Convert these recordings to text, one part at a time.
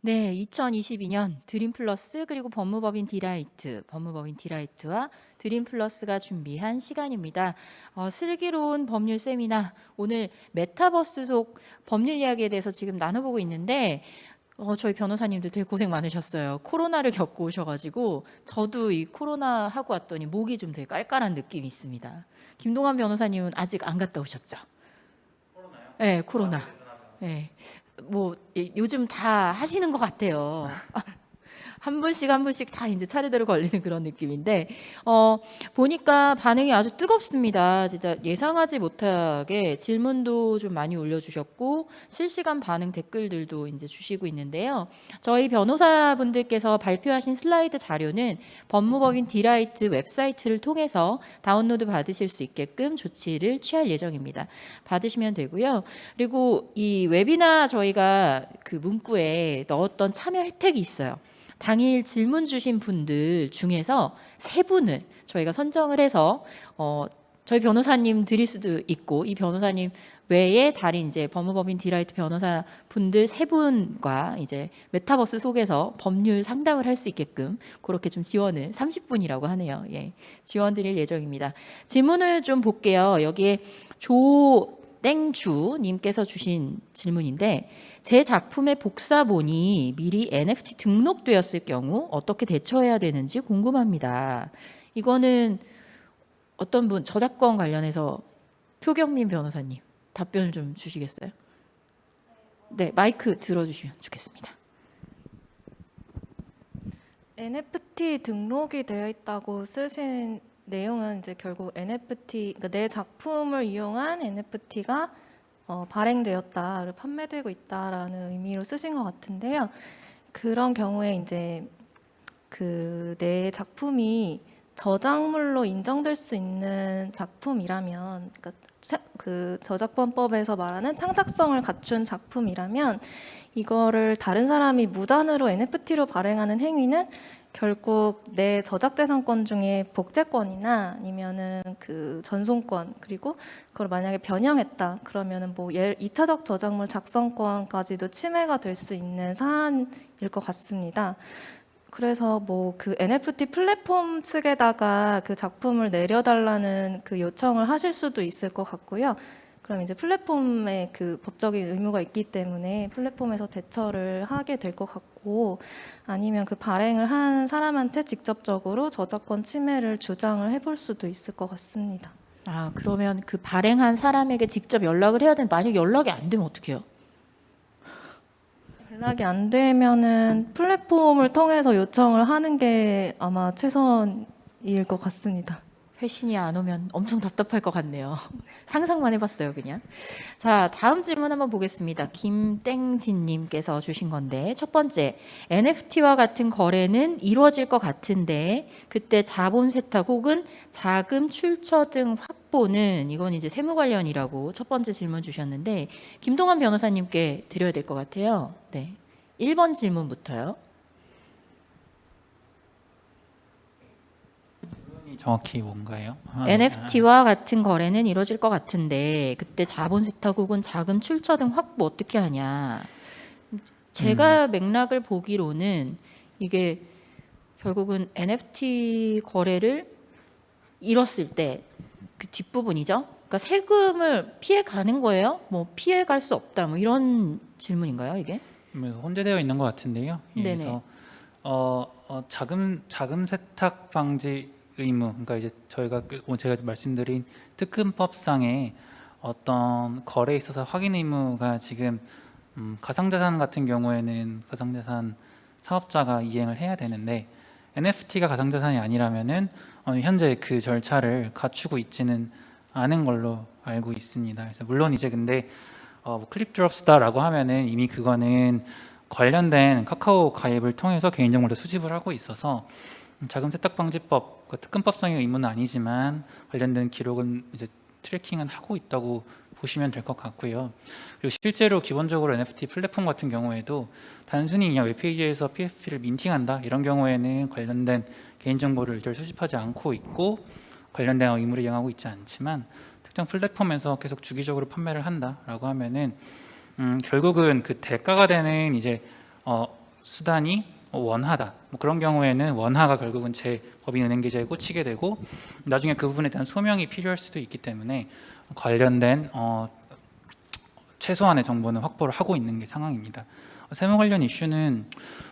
네, 2022년 드림 플러스 그리고 법무법인 디라이트, 법무법인 디라이트와 드림 플러스가 준비한 시간입니다. 어, 슬기로운 법률 세미나 오늘 메타버스 속 법률 이야기에 대해서 지금 나눠보고 있는데 어, 저희 변호사님들 되게 고생 많으셨어요. 코로나를 겪고 오셔가지고 저도 이 코로나 하고 왔더니 목이 좀 되게 깔깔한 느낌이 있습니다. 김동완 변호사님은 아직 안 갔다 오셨죠? 코로나요? 네, 코로나. 네. 뭐 예, 요즘 다 하시는 것 같아요. 한 분씩 한 분씩 다 이제 차례대로 걸리는 그런 느낌인데 어 보니까 반응이 아주 뜨겁습니다. 진짜 예상하지 못하게 질문도 좀 많이 올려주셨고 실시간 반응 댓글들도 이제 주시고 있는데요. 저희 변호사분들께서 발표하신 슬라이드 자료는 법무법인 디라이트 웹사이트를 통해서 다운로드 받으실 수 있게끔 조치를 취할 예정입니다. 받으시면 되고요. 그리고 이 웨비나 저희가 그 문구에 넣었던 참여 혜택이 있어요. 당일 질문 주신 분들 중에서 세 분을 저희가 선정을 해서 어 저희 변호사님 드릴 수도 있고 이 변호사님 외에 다른 이제 법무법인 디라이트 변호사 분들 세 분과 이제 메타버스 속에서 법률 상담을 할 수 있게끔 그렇게 좀 지원을 30분이라고 하네요. 예. 지원 드릴 예정입니다. 질문을 좀 볼게요. 여기에 조 땡주 님께서 주신 질문인데 제 작품의 복사본이 미리 NFT 등록되었을 경우 어떻게 대처해야 되는지 궁금합니다. 이거는 어떤 분 저작권 관련해서 표경민 변호사님 답변을 좀 주시겠어요? 네, 마이크 들어주시면 좋겠습니다. NFT 등록이 되어 있다고 쓰신 내용은 이제 결국 NFT, 그러니까 내 작품을 이용한 NFT가 어, 발행되었다, 판매되고 있다라는 의미로 쓰신 것 같은데요. 그런 경우에 이제 그 내 작품이 저작물로 인정될 수 있는 작품이라면, 그러니까 차- 그 저작권법에서 말하는 창작성을 갖춘 작품이라면 이거를 다른 사람이 무단으로 NFT로 발행하는 행위는 결국 내 저작재산권 중에 복제권이나 아니면은 그 전송권 그리고 그걸 만약에 변형했다 그러면은 뭐 예, 2차적 저작물 작성권까지도 침해가 될 수 있는 사안일 것 같습니다. 그래서 뭐 그 NFT 플랫폼 측에다가 그 작품을 내려달라는 그 요청을 하실 수도 있을 것 같고요. 그럼 이제 플랫폼에 그 법적인 의무가 있기 때문에 플랫폼에서 대처를 하게 될 것 같고 아니면 그 발행을 한 사람한테 직접적으로 저작권 침해를 주장을 해볼 수도 있을 것 같습니다. 아 그러면 그 발행한 사람에게 직접 연락을 해야 되는 만약 연락이 안 되면 어떡해요? 연락이 안 되면은 플랫폼을 통해서 요청을 하는 게 아마 최선일 것 같습니다. 회신이 안 오면 엄청 답답할 것 같네요. 상상만 해봤어요, 그냥. 자, 다음 질문 한번 보겠습니다. 김땡진님께서 주신 건데, 첫 번째, NFT와 같은 거래는 이루어질 것 같은데, 그때 자본 세탁 혹은 자금 출처 등 확보는 이건 이제 세무 관련이라고 첫 번째 질문 주셨는데, 김동완 변호사님께 드려야 될 것 같아요. 네. 1번 질문부터요. 질문이 정확히 뭔가요? 아, NFT와 같은 거래는 이루어질 것 같은데 그때 자본 세탁 혹은 자금 출처 등 확보 어떻게 하냐? 제가 맥락을 보기로는 이게 결국은 NFT 거래를 잃었을 때 그 뒷부분이죠. 그러니까 세금을 피해 가는 거예요? 뭐 피해 갈 수 없다. 뭐 이런 질문인가요, 이게? 음, 혼재되어 있는 것 같은데요. 예, 네네. 그래서 어, 어, 자금 자금 세탁 방지 의무, 그러니까 이제 저희가 그- 오늘 제가 말씀드린 특근법상의 어떤 거래에 있어서 확인 의무가 지금 음, 가상자산 같은 경우에는 가상자산 사업자가 이행을 해야 되는데 NFT가 가상자산이 아니라면은 어, 현재 그 절차를 갖추고 있지는 않은 걸로 알고 있습니다. 그래서 물론 이제 근데 어, 뭐 클립 드롭스다라고 하면은 이미 그거는 관련된 카카오 가입을 통해서 개인정보를 수집을 하고 있어서 자금 세탁 방지법 그 특근법상의 의무는 아니지만 관련된 기록은 이제 트래킹은 하고 있다고 보시면 될 것 같고요. 그리고 실제로 기본적으로 NFT 플랫폼 같은 경우에도 단순히 그냥 웹페이지에서 PFP를 민팅한다 이런 경우에는 관련된 개인정보를 절 수집하지 않고 있고 관련된 의무를 이행하고 있지 않지만 특정 플랫폼에서 계속 주기적으로 판매를 한다라고 하면은 음, 결국은 그 대가가 되는 이제 어, 수단이 원하다. 뭐 그런 경우에는 원하가 결국은 제 법인 은행 계좌에 꽂히게 되고 나중에 그 부분에 대한 소명이 필요할 수도 있기 때문에 관련된 어, 최소한의 정보는 확보를 하고 있는 게 상황입니다. 세무 관련 이슈는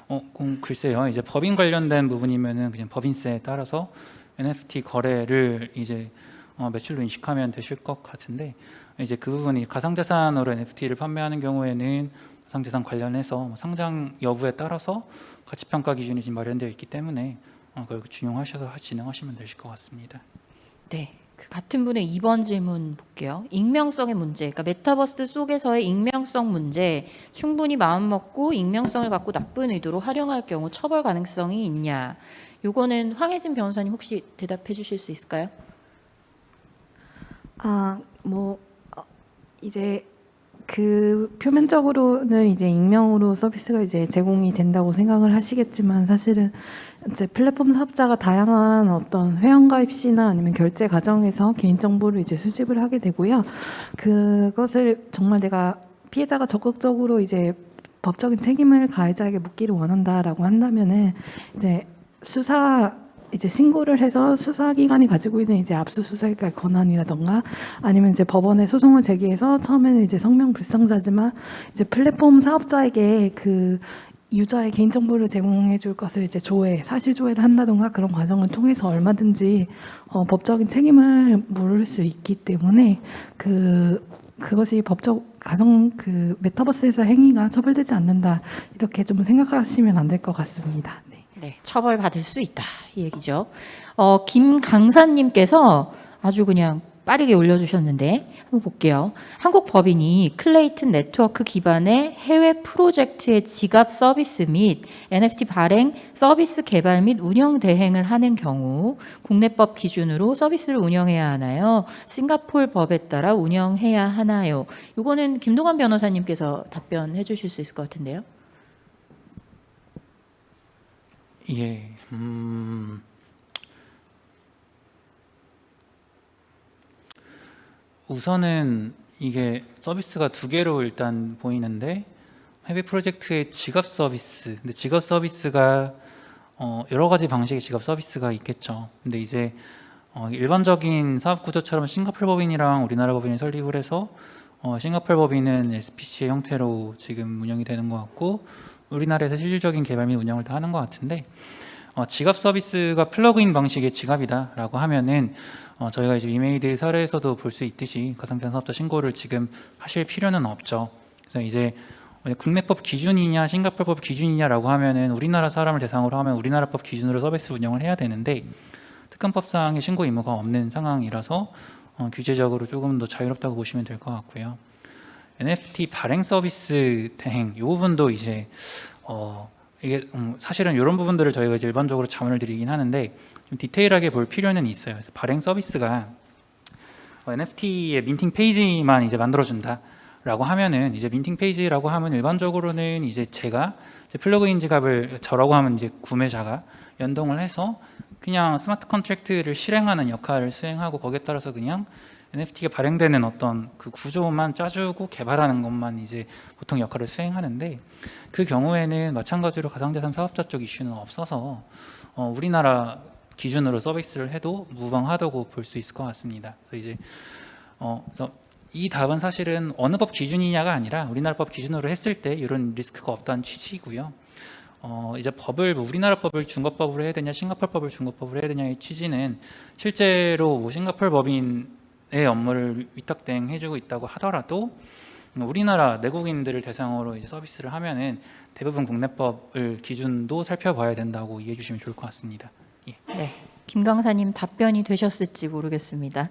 어, 공- 글쎄요. 이제 법인 관련된 부분이면은 그냥 법인세에 따라서 NFT 거래를 이제 어, 매출로 인식하면 되실 것 같은데 이제 그 부분이 가상자산으로 NFT를 판매하는 경우에는 가상자산 관련해서 뭐 상장 여부에 따라서 가치평가 기준이 지금 마련되어 있기 때문에 어, 그걸 준용하셔서 진행하시면 되실 것 같습니다. 네. 그 같은 분의 2번 질문 볼게요. 익명성의 문제. 그러니까 메타버스 속에서의 익명성 문제. 충분히 마음 먹고 익명성을 갖고 나쁜 의도로 활용할 경우 처벌 가능성이 있냐. 요거는 황혜진 변호사님 혹시 대답해 주실 수 있을까요? 아, 뭐 어, 이제 그 표면적으로는 이제 익명으로 서비스가 이제 제공이 된다고 생각을 하시겠지만 사실은 이제 플랫폼 사업자가 다양한 어떤 회원가입 시나 아니면 결제 과정에서 개인 정보를 이제 수집을 하게 되고요. 그것을 정말 내가 피해자가 적극적으로 이제 법적인 책임을 가해자에게 묻기를 원한다라고 한다면은 이제 수사 이제 신고를 해서 수사기관이 가지고 있는 이제 압수수색의 권한이라던가 아니면 이제 법원에 소송을 제기해서 처음에는 이제 성명 불상자지만 이제 플랫폼 사업자에게 그 유저의 개인정보를 제공해 줄 것을 이제 조회, 사실 조회를 한다던가 그런 과정을 통해서 얼마든지 어, 법적인 책임을 물을 수 있기 때문에 그 그것이 법적 가정 그 메타버스에서 행위가 처벌되지 않는다 이렇게 좀 생각하시면 안 될 것 같습니다. 네. 네, 처벌받을 수 있다 이 얘기죠. 어, 김강사님께서 아주 그냥 빠르게 올려주셨는데 한번 볼게요. 한국 법인이 클레이튼 네트워크 기반의 해외 프로젝트의 지갑 서비스 및 NFT 발행 서비스 개발 및 운영 대행을 하는 경우 국내법 기준으로 서비스를 운영해야 하나요? 싱가폴 법에 따라 운영해야 하나요? 이거는 김동완 변호사님께서 답변해 주실 수 있을 것 같은데요. 예, 음, 우선은 이게 서비스가 두 개로 일단 보이는데 해외 프로젝트의 지갑 서비스. 근데 지갑 서비스가 어, 여러 가지 방식의 지갑 서비스가 있겠죠. 근데 이제 어, 일반적인 사업 구조처럼 싱가폴 법인이랑 우리나라 법인이 설립을 해서 어, 싱가폴 법인은 SPC의 형태로 지금 운영이 되는 것 같고 우리나라에서 실질적인 개발 및 운영을 다 하는 것 같은데 어, 지갑 서비스가 플러그인 방식의 지갑이다라고 하면은 어, 저희가 이제 이메이드 사례에서도 볼 수 있듯이 가상자산 사업자 신고를 지금 하실 필요는 없죠. 그래서 이제 국내법 기준이냐 싱가폴법 기준이냐라고 하면은 우리나라 사람을 대상으로 하면 우리나라 법 기준으로 서비스 운영을 해야 되는데 특검법상의 신고 의무가 없는 상황이라서 어, 규제적으로 조금 더 자유롭다고 보시면 될 것 같고요. NFT 발행 서비스 대행 이 부분도 이제 어, 이게 음, 사실은 이런 부분들을 저희가 이제 일반적으로 자문을 드리긴 하는데 좀 디테일하게 볼 필요는 있어요. 그래서 발행 서비스가 NFT의 민팅 페이지만 이제 만들어준다라고 하면은 이제 민팅 페이지라고 하면 일반적으로는 이제 제가 이제 플러그인 지갑을 저라고 하면 이제 구매자가 연동을 해서 그냥 스마트 컨트랙트를 실행하는 역할을 수행하고 거기에 따라서 그냥 NFT가 발행되는 어떤 그 구조만 짜주고 개발하는 것만 이제 보통 역할을 수행하는데 그 경우에는 마찬가지로 가상자산 사업자 쪽 이슈는 없어서 어, 우리나라 기준으로 서비스를 해도 무방하다고 볼 수 있을 것 같습니다. 그래서 이제 어, 그래서 이 답은 사실은 어느 법 기준이냐가 아니라 우리나라 법 기준으로 했을 때 이런 리스크가 없다는 취지고요. 어, 이제 법을 뭐 우리나라 법을 중거법으로 해야 되냐, 싱가폴 법을 중거법으로 해야 되냐의 취지는 실제로 뭐 싱가폴 법인의 업무를 위탁대행 해주고 있다고 하더라도 우리나라 내국인들을 대상으로 이제 서비스를 하면은 대부분 국내법을 기준도 살펴봐야 된다고 이해해 주시면 좋을 것 같습니다. 네. 김 강사님 답변이 되셨을지 모르겠습니다.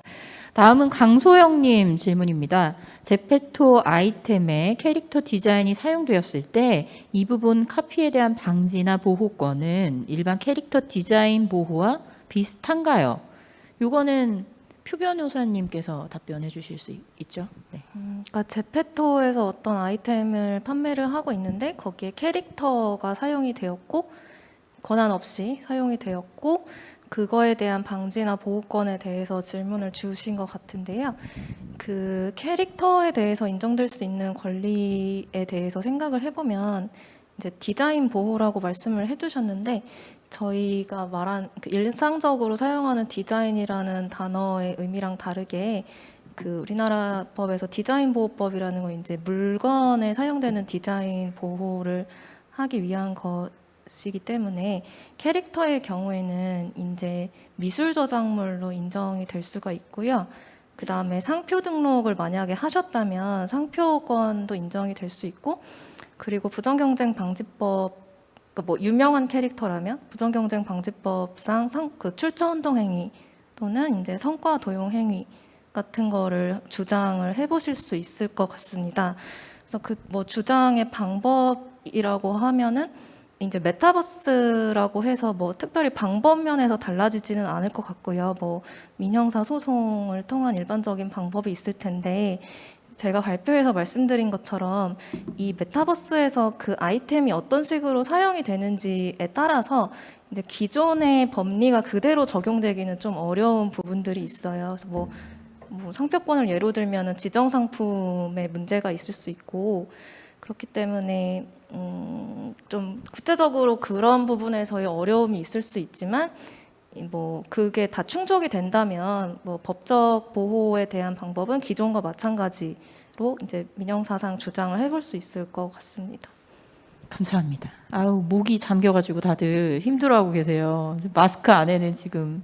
다음은 강소영님 질문입니다. 제페토 아이템에 캐릭터 디자인이 사용되었을 때 이 부분 카피에 대한 방지나 보호권은 일반 캐릭터 디자인 보호와 비슷한가요? 요거는 표 변호사님께서 답변해 주실 수 있- 있죠? 네. 음, 그러니까 제페토에서 어떤 아이템을 판매를 하고 있는데 거기에 캐릭터가 사용이 되었고 권한 없이 사용이 되었고 그거에 대한 방지나 보호권에 대해서 질문을 주신 것 같은데요. 그 캐릭터에 대해서 인정될 수 있는 권리에 대해서 생각을 해보면 이제 디자인 보호라고 말씀을 해주셨는데 저희가 말한 그 일상적으로 사용하는 디자인이라는 단어의 의미랑 다르게 그 우리나라 법에서 디자인 보호법이라는 건 이제 물건에 사용되는 디자인 보호를 하기 위한 것이기 때문에 캐릭터의 경우에는 이제 미술 저작물로 인정이 될 수가 있고요. 그 다음에 상표 등록을 만약에 하셨다면 상표권도 인정이 될 수 있고, 그리고 부정경쟁 방지법 그러니까 뭐 유명한 캐릭터라면 부정경쟁 방지법상 상, 그 출처 운동 행위 또는 이제 성과 도용 행위 같은 거를 주장을 해보실 수 있을 것 같습니다. 그래서 그 뭐 주장의 방법이라고 하면은 이제 메타버스라고 해서 뭐 특별히 방법 면에서 달라지지는 않을 것 같고요. 뭐 민형사 소송을 통한 일반적인 방법이 있을 텐데 제가 발표에서 말씀드린 것처럼 이 메타버스에서 그 아이템이 어떤 식으로 사용이 되는지에 따라서 이제 기존의 법리가 그대로 적용되기는 좀 어려운 부분들이 있어요. 그래서 뭐, 뭐 상표권을 예로 들면은 지정 상품에 문제가 있을 수 있고 그렇기 때문에 음, 좀 구체적으로 그런 부분에서의 어려움이 있을 수 있지만 이 뭐 그게 다 충족이 된다면 뭐 법적 보호에 대한 방법은 기존과 마찬가지로 이제 민형사상 주장을 해볼 수 있을 것 같습니다. 감사합니다. 아우 목이 잠겨가지고 다들 힘들어하고 계세요. 마스크 안에는 지금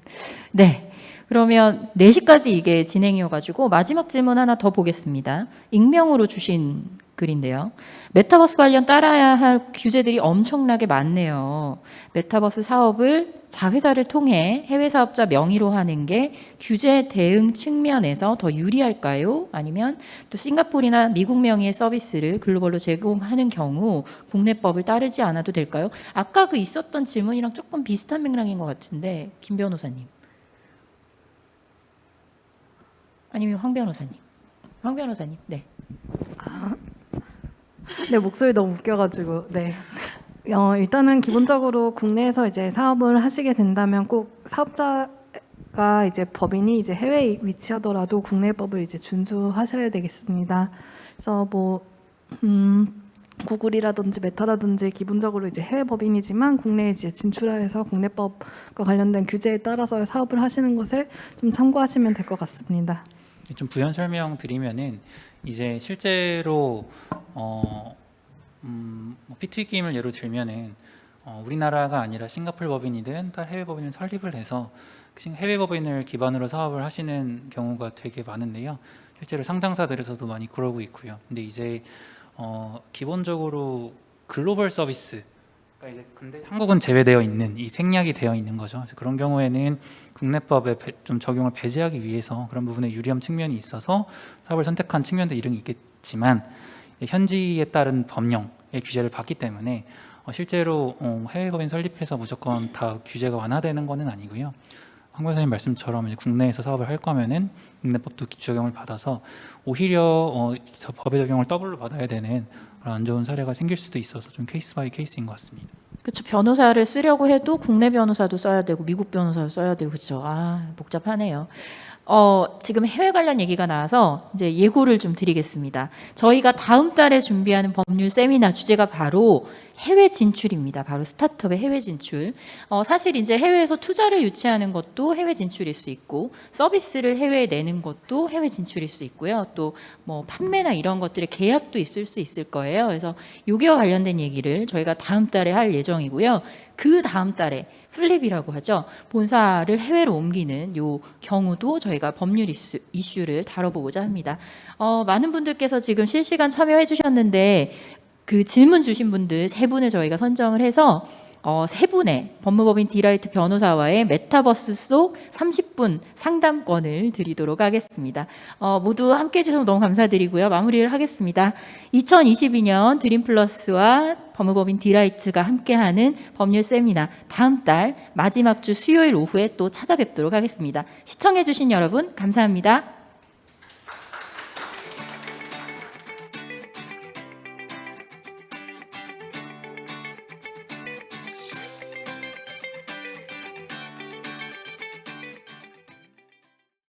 네. 그러면 4시까지 이게 진행이어가지고 마지막 질문 하나 더 보겠습니다. 익명으로 주신 글인데요. 메타버스 관련 따라야 할 규제들이 엄청나게 많네요. 메타버스 사업을 자회사를 통해 해외 사업자 명의로 하는 게 규제 대응 측면에서 더 유리할까요? 아니면 또 싱가포르나 미국 명의의 서비스를 글로벌로 제공하는 경우 국내법을 따르지 않아도 될까요? 아까 그 있었던 질문이랑 조금 비슷한 맥락인 것 같은데 김 변호사님 아니면 황 변호사님 황 변호사님 네 네, 목소리 너무 웃겨가지고, 네. 어, 일단은 기본적으로 국내에서 이제 사업을 하시게 된다면 꼭 사업자가 이제 법인이 이제 해외에 위치하더라도 국내 법을 이제 준수하셔야 되겠습니다. 그래서 뭐, 음, 구글이라든지 메타라든지 기본적으로 이제 해외 법인이지만 국내에 이제 진출해서 국내법과 관련된 규제에 따라서 사업을 하시는 것을 좀 참고하시면 될 것 같습니다. 좀 부연 설명 드리면은 이제 실제로 어, 음, 뭐 P2 게임을 예로 들면은 어, 우리나라가 아니라 싱가폴 법인이든 딸 해외 법인을 설립을 해서 싱- 해외 법인을 기반으로 사업을 하시는 경우가 되게 많은데요. 실제로 상장사들에서도 많이 그러고 있고요. 근데 이제 어, 기본적으로 글로벌 서비스 그러니까 이제 근데 한국은 제외되어 있는 이 생략이 되어 있는 거죠. 그런 경우에는 국내법에 배- 좀 적용을 배제하기 위해서 그런 부분에 유리한 측면이 있어서 사업을 선택한 측면도 일은 있겠지만 현지에 따른 법령의 규제를 받기 때문에 어, 실제로 어, 해외 법인 설립해서 무조건 다 규제가 완화되는 것은 아니고요. 황 변호사님 말씀처럼 이제 국내에서 사업을 할 거면은 국내법도 적용을 받아서 오히려 어, 저 법의 적용을 더블로 받아야 되는 그런 안 좋은 사례가 생길 수도 있어서 좀 케이스 바이 케이스인 것 같습니다. 그렇죠. 변호사를 쓰려고 해도 국내 변호사도 써야 되고 미국 변호사도 써야 되고 그렇죠. 아 복잡하네요. 어, 지금 해외 관련 얘기가 나와서 이제 예고를 좀 드리겠습니다. 저희가 다음 달에 준비하는 법률 세미나 주제가 바로 해외 진출입니다. 바로 스타트업의 해외 진출. 어, 사실 이제 해외에서 투자를 유치하는 것도 해외 진출일 수 있고 서비스를 해외에 내는 것도 해외 진출일 수 있고요. 또 뭐 판매나 이런 것들의 계약도 있을 수 있을 거예요. 그래서 여기와 관련된 얘기를 저희가 다음 달에 할 예정이고요. 그 다음 달에 플립이라고 하죠. 본사를 해외로 옮기는 요 경우도 저희가 법률 이슈, 이슈를 다뤄보고자 합니다. 어, 많은 분들께서 지금 실시간 참여해 주셨는데 그 질문 주신 분들 세 분을 저희가 선정을 해서 어, 세 분의 법무법인 디라이트 변호사와의 메타버스 속 30분 상담권을 드리도록 하겠습니다. 어, 모두 함께 해주셔서 너무 감사드리고요. 마무리를 하겠습니다. 2022년 드림플러스와 법무법인 디라이트가 함께하는 법률 세미나 다음 달 마지막 주 수요일 오후에 또 찾아뵙도록 하겠습니다. 시청해주신 여러분 감사합니다.